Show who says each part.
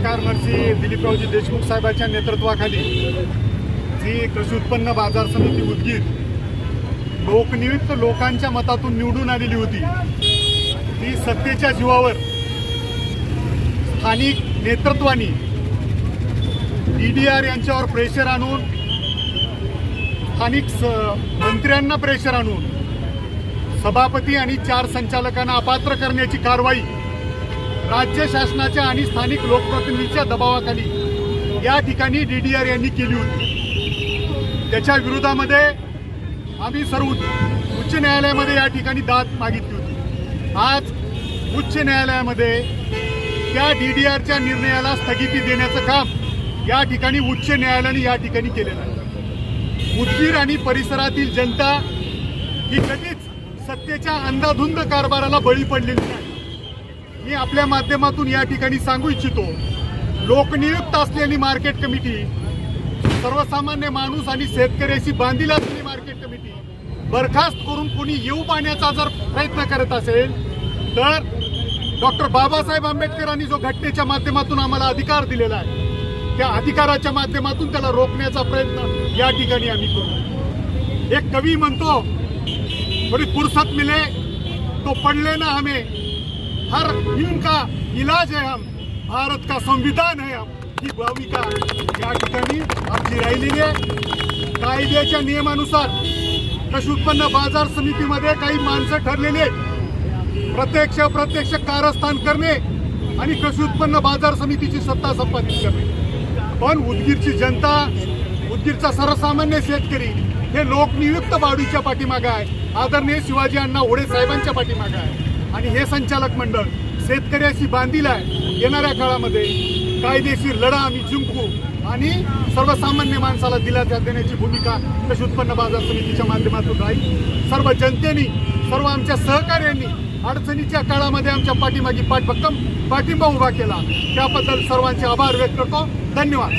Speaker 1: सहकार नरसी दिलीपरावजी देशमुख साहेबांच्या नेतृत्वाखाली जी कृषी उत्पन्न बाजार समिती उदगीर लोकनियुक्त लोकांच्या मतातून निवडून आलेली होती ती सत्तेच्या जीवावर स्थानिक नेतृत्वानी डी डी आर यांच्यावर प्रेशर आणून स्थानिक स मंत्र्यांना प्रेशर आणून सभापती आणि चार संचालकांना अपात्र करण्याची कारवाई राज्य शासनाच्या आणि स्थानिक लोकप्रतिनिधीच्या दबावाखाली या ठिकाणी डी डी आर यांनी केली होती. त्याच्या विरोधामध्ये आम्ही सर्व उच्च न्यायालयामध्ये या ठिकाणी दाद मागितली होती. आज उच्च न्यायालयामध्ये त्या डी डी आरच्या निर्णयाला स्थगिती देण्याचं काम या ठिकाणी उच्च न्यायालयाने या ठिकाणी केलेलं आहे. उदगीर आणि परिसरातील जनता ही कधीच सत्तेच्या अंधाधुंद कारभाराला बळी पडलेली नाही. मी आपल्या माध्यमातून या ठिकाणी सांगू इच्छितो लोकनियुक्त असलेली मार्केट कमिटी सर्वसामान्य माणूस आणि शेतकऱ्याशी बांधील असलेली मार्केट कमिटी बरखास्त करून कोणी येऊ पाहण्याचा जर प्रयत्न करत असेल तर डॉक्टर बाबासाहेब आंबेडकरांनी जो घटनेच्या माध्यमातून आम्हाला अधिकार दिलेला आहे त्या अधिकाराच्या माध्यमातून त्याला रोखण्याचा प्रयत्न या ठिकाणी आम्ही करू. एक कवी म्हणतो थोड़ी फुरसत मिले तो पडले ना हमें. हर इनका का इलाज है हम। भारत का संविधान है हम ही भूमिका या ठिकाणी आपली राहिलेली आहे कायद्याच्या नियमानुसार कृषी उत्पन्न बाजार समितीमध्ये काही माणसं ठरलेली आहेत. प्रत्यक्ष प्रत्यक्ष कारस्थान करणे आणि कृषी उत्पन्न बाजार समितीची सत्ता संपादित करणे. पण उदगीरची जनता उदगीरचा सर्वसामान्य शेतकरी हे लोकनियुक्त बाडूच्या पाठीमागे आहे. आदरणीय शिवाजी अण्णा ओढे साहेबांच्या पाठीमागे आहे. आणि हे संचालक मंडळ शेतकऱ्याशी बांधील आहे येणाऱ्या काळामध्ये. कायदेशीर लढा आम्ही जिंकू आणि सर्वसामान्य माणसाला दिलासा देण्याची भूमिका कृषी उत्पन्न बाजार समितीच्या माध्यमातून राहील? सर्व जनतेने सर्व आमच्या सहकार्यांनी अडचणीच्या काळामध्ये आमच्या पाठीमागी पाठभक्कम पाठिंबा उभा केला. त्याबद्दल सर्वांचे आभार व्यक्त करतो. धन्यवाद.